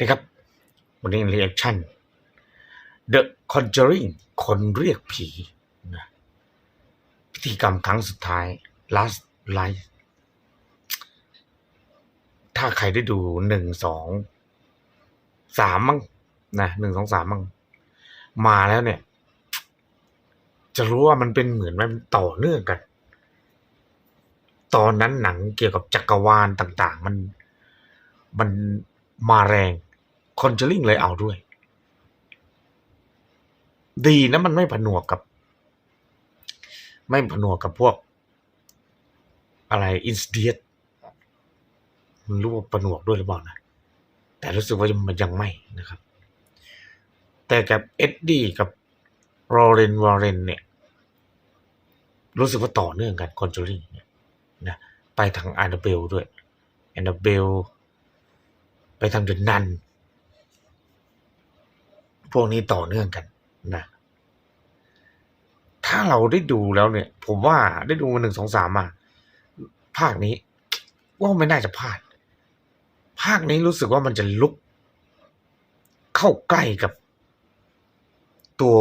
นะครับวันนี้เรียกชั่น The Conjuring คนเรียกผีนะพิธีกรรมครั้งสุดท้าย last life ถ้าใครได้ดูหนึ่งสองสามมั้งนะหนึ่งสองสามมั้งมาแล้วเนี่ย จะรู้ว่ามันเป็นเหมือนมันต่อเนื่องกัน ตอนนั้นหนังเกี่ยวกับจักรวาลต่าง ๆ มันมันมาแรง คอนเจอริงเลยเอาด้วย ดีนะมันไม่ผนวกกับ ไม่ผนวกกับพวก อะไรอินสเดียตมันรู้ว่าผนวกด้วยหรือเปล่านะ แต่รู้สึกว่ามันยังไม่นะครับ แต่กับเอ็ดดี้กับโรเรนวอร์เรนเนี่ยรู้สึกว่าต่อเนื่องกันคอนจูริงเนี่ยนะไปทางอานาเบลด้วยอานาเบลไปทางเดนนัน พวกนี้ต่อเนื่องกันนะถ้าเราได้ดูแล้วเนี่ย ผมว่าได้ดูมาหนึ่งสองสามมา ภาคนี้ ว่าไม่น่าจะพลาด ภาคนี้รู้สึกว่ามันจะลุก เข้าใกล้กับตัว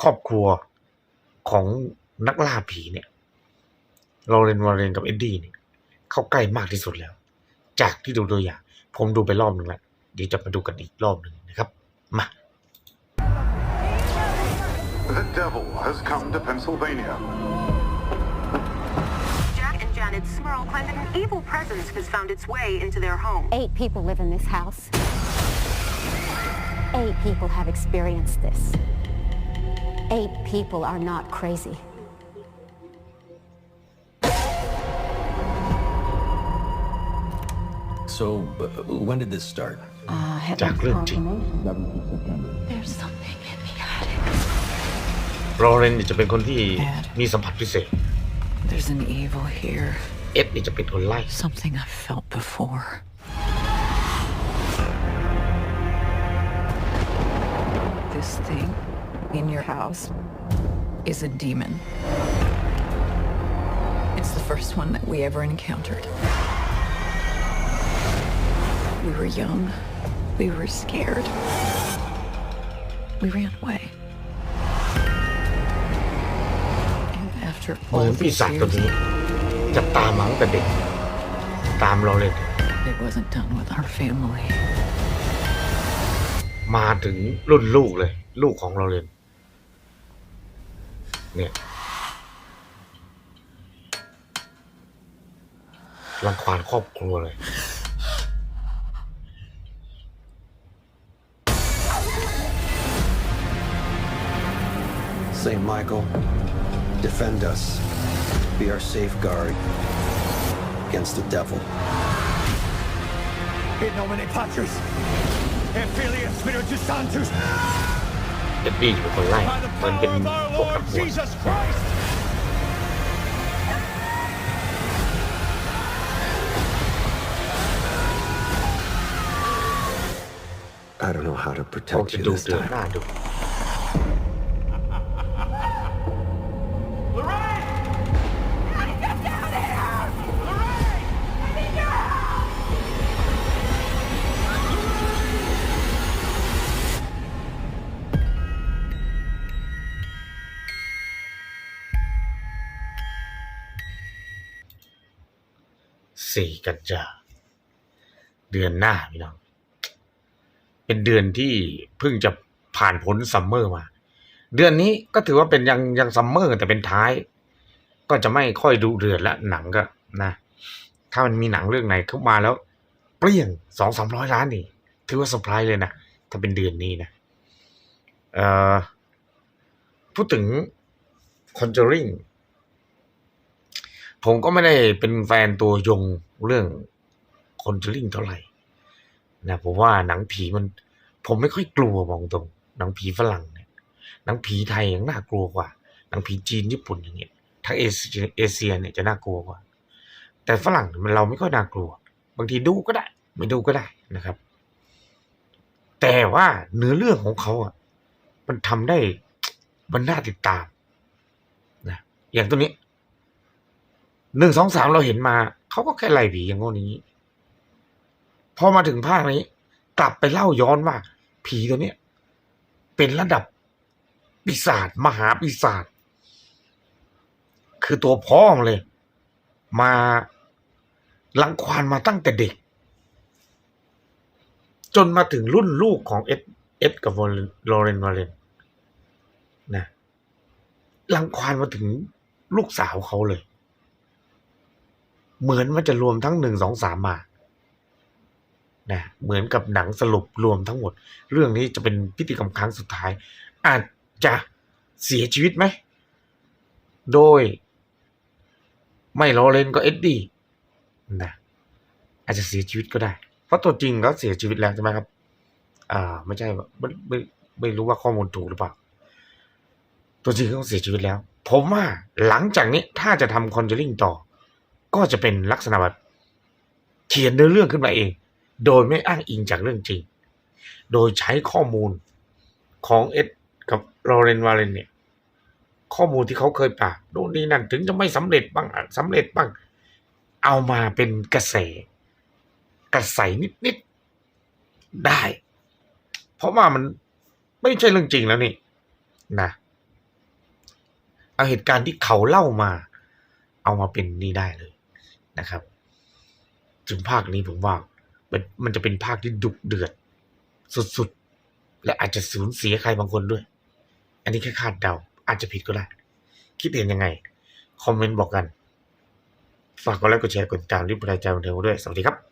ครอบครัวของนักล่าผีเนี่ยโราเรนวอร์เรนกับเอ็ดดี้เนี่ยเข้าใกล้มากที่สุดแล้ว จากที่ดูตัวอย่าง ผมดูไปรอบหนึ่งแล้วเดี๋ยวจะมาดูกันอีกรอบหนึ่งนะครับ มา The devil has come to Pennsylvania. Jack and Janet Smurl claim that an evil presence has found its way into their home. Eight people live in this house. Eight people have experienced this. Eight people are not crazy. So, when did this start? Uh, Jacqueline. There's something โรเรนเนี่ยจะเป็นคนที่มีสัมผัสพิเศษ There's an evil here. เอ็ดนี่จะเป็นคนไล่ Something I've felt before. This thing in your house is a demon. It's the first one that we ever encountered. We were young. We were scared. We ran away. เหมื all อนปี these ศาจตัว years, นี้จะตามมาตั้งแต่เด็ก ตามเราเลย it wasn't done with our family. มาถึงรุ่นลูกเลย ลูกของเราเลย เนี่ยรังควานครอบครัวเลย St. Michael, defend us. Be our safeguard against the devil. In nomine Patris, et Filii et Spiritus Sanctus, เอ็ดดี้เป็นคนไล่ by the มันเป็น power of our พวก Lord นักบวช Jesus Christ. I don't know how to เขา protect จะ you ดู this เดือด time. หน้าดู สี่กันยาเดือนหน้าพี่น้อง เป็นเดือนที่เพิ่งจะผ่านพ้นซัมเมอร์มา เดือนนี้ก็ถือว่าเป็นยังยังซัมเมอร์แต่เป็นท้าย ก็จะไม่ค่อยดูเดือดละหนังก็นะ ถ้ามันมีหนังเรื่องไหนเข้ามาแล้ว เปรี้ยงสองสามร้อยล้านนี่ ถือว่าเซอร์ไพรส์เลยนะ ถ้าเป็นเดือนนี้นะ เอ่อ พูดถึง Conjuring ผมก็ไม่ได้เป็นแฟนตัวยงเรื่อง Conjuring เท่าไหร่นะผมว่าหนังผีมัน ผมไม่ค่อยกลัวบอกตรง หนังผีฝรั่งเนี่ยหนังผีไทยยังน่ากลัวกว่า หนังผีจีนญี่ปุ่นอย่างเงี้ยทั้งเอเชียเอเชียเนี่ยจะน่ากลัวกว่า แต่ฝรั่งมันเราไม่ค่อยน่ากลัว บางทีดูก็ได้ ไม่ดูก็ได้นะครับ แต่ว่าเนื้อเรื่องของเขาอะมันทำได้มันน่าติดตามนะอย่างตัวนี้ หนึ่งสองสามเราเห็นมา เขาก็แค่ไล่ผีอย่างงี้ พอมาถึงภาคนี้ กลับไปเล่าย้อนว่า ผีตัวเนี้ย เป็นระดับปีศาจมหาปีศาจคือตัวพ่อมเลย มาลังควานมาตั้งแต่เด็ก จนมาถึงรุ่นลูกของเอ็ดเอ็ดกับโลเรนวาเลนนะลังควานมาถึงลูกสาวเขาเลย เหมือนมันจะรวมทั้งหนึ่งสองสามมานะเหมือนกับหนังสรุปรวมทั้งหมด เรื่องนี้จะเป็นพิธีกรรมครั้งสุดท้าย อาจจะเสียชีวิตไหม โดย ไม่โลเรนก็เอ็ดดี้นะอาจจะเสียชีวิตก็ได้ เพราะตัวจริงก็เสียชีวิตแล้วใช่ไหมครับ อ่า ไม่ใช่ว่ไม่ไม่ไม่รู้ว่าข้อมูลถูกหรือเปล่า ตัวจริงเขาเสียชีวิตแล้ว ผมว่าหลังจากนี้ถ้าจะทำคอนเจอริงต่อ ก็จะเป็นลักษณะแบบเขียนเนื้อเรื่องขึ้นมาเอง โดยไม่อ้างอิงจากเรื่องจริง โดยใช้ข้อมูลของเอ็ดกับโรเรนวาเลนเนี่ยข้อมูลที่เขาเคยปราโน่นนี่นั่นถึงจะไม่สำเร็จบ้างอาจสำเร็จบ้าง เอามาเป็นกระแส กระใสนิดๆได้ เพราะว่ามันไม่ใช่เรื่องจริงแล้วนี่นะเอาเหตุการณ์ที่เขาเล่ามา เอามาเป็นนี่ได้เลย นะครับถึงภาคนี้ผมว่าเป็นมันจะเป็นภาคที่ดุเดือด สุดๆ และอาจจะสูญเสียใครบางคนด้วย อันนี้แค่คาดเดา อาจจะผิดก็ได้ คิดเห็นยังไง คอมเมนต์บอกกัน ฝากกดไลค์กดแชร์กดติดตามรีบรายใจบันเทิงด้วย สวัสดีครับ